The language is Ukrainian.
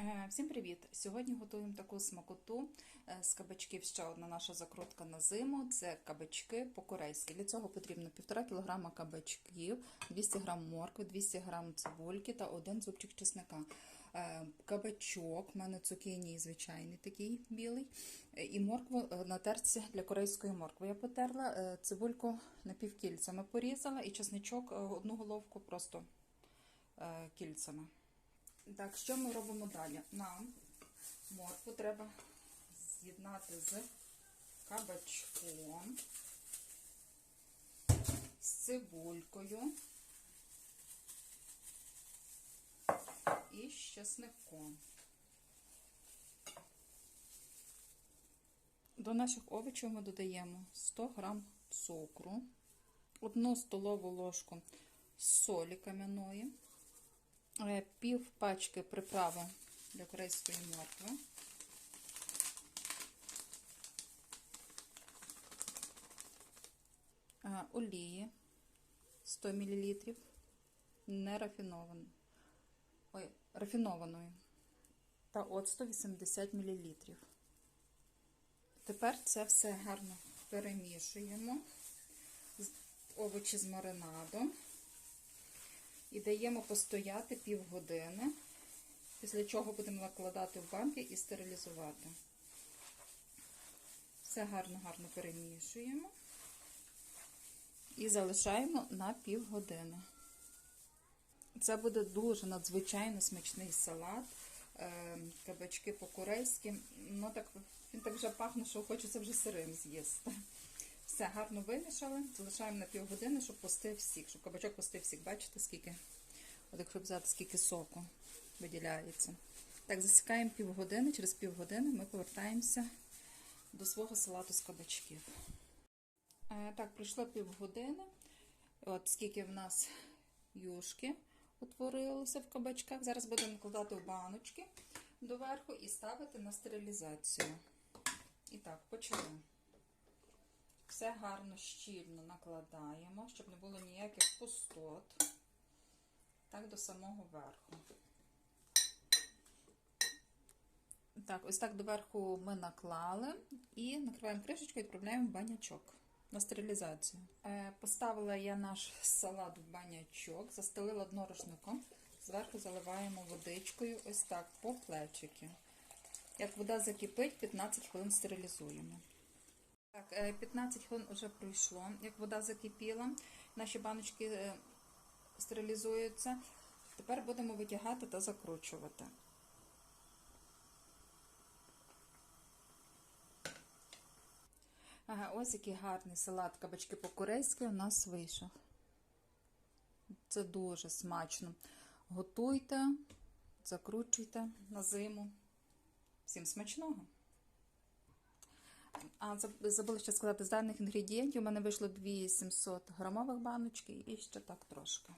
Е, Всім привіт! Сьогодні готуємо таку смакоту е, з кабачків. Ще одна наша закрутка на зиму. Це кабачки по-корейськи. Для цього потрібно 1,5 кг кабачків, 200 г моркви, 200 г цибульки та один зубчик чесника. Е, Кабачок, в мене цукіні звичайний такий білий. І моркву на терці для корейської моркви. Я потерла цибульку напівкільцями порізала і чесничок одну головку просто кільцями. Так, що ми робимо далі? Нам моркву треба з'єднати з кабачком, з цибулькою і з чесником. До наших овочів ми додаємо 100 г цукру, 1 столову ложку солі кам'яної. Е, пів пачки приправи для корейської моркви. Е, Олії 100 мл, не рафінованої, ой, рафінованої та оцту 80 мл. Тепер це все гарно перемішуємо, овочі з маринадом. І даємо постояти півгодини, після чого будемо накладати в банки і стерилізувати. Все гарно-гарно перемішуємо і залишаємо на півгодини. Це буде дуже надзвичайно смачний салат. Кабачки по-корейськи. Ну, так, він так вже пахне, що хочеться вже сирим з'їсти. Все гарно вимішали, залишаємо на півгодини, щоб пустив сік, щоб кабачок пустив сік. Бачите, скільки, от якщо взяти, скільки соку виділяється. Так, засікаємо півгодини, через півгодини ми повертаємося до свого салату з кабачків. Е, так, пройшло півгодини. От скільки в нас юшки утворилося в кабачках. Зараз будемо накладати в баночки доверху і ставити на стерилізацію. І так, почали. Все гарно щільно накладаємо, щоб не було ніяких пустот. Так, до самого верху. Так, ось так доверху ми наклали і накриваємо кришечку і відправляємо в банячок на стерилізацію. Е, Поставила я наш салат в банячок, застелила дно рушником, зверху заливаємо водичкою, ось так, по плечики. Як вода закипить, 15 хвилин стерилізуємо. Так, 15 хвилин вже пройшло, як вода закипіла, наші баночки стерилізуються. Тепер будемо витягати та закручувати. Ага, ось який гарний салат кабачки по-корейськи у нас вийшов. Це дуже смачно. Готуйте, закручуйте на зиму. Всім смачного! А забула ще сказати, з даних інгредієнтів у мене вийшло 2 700 грамових баночки і ще так трошки.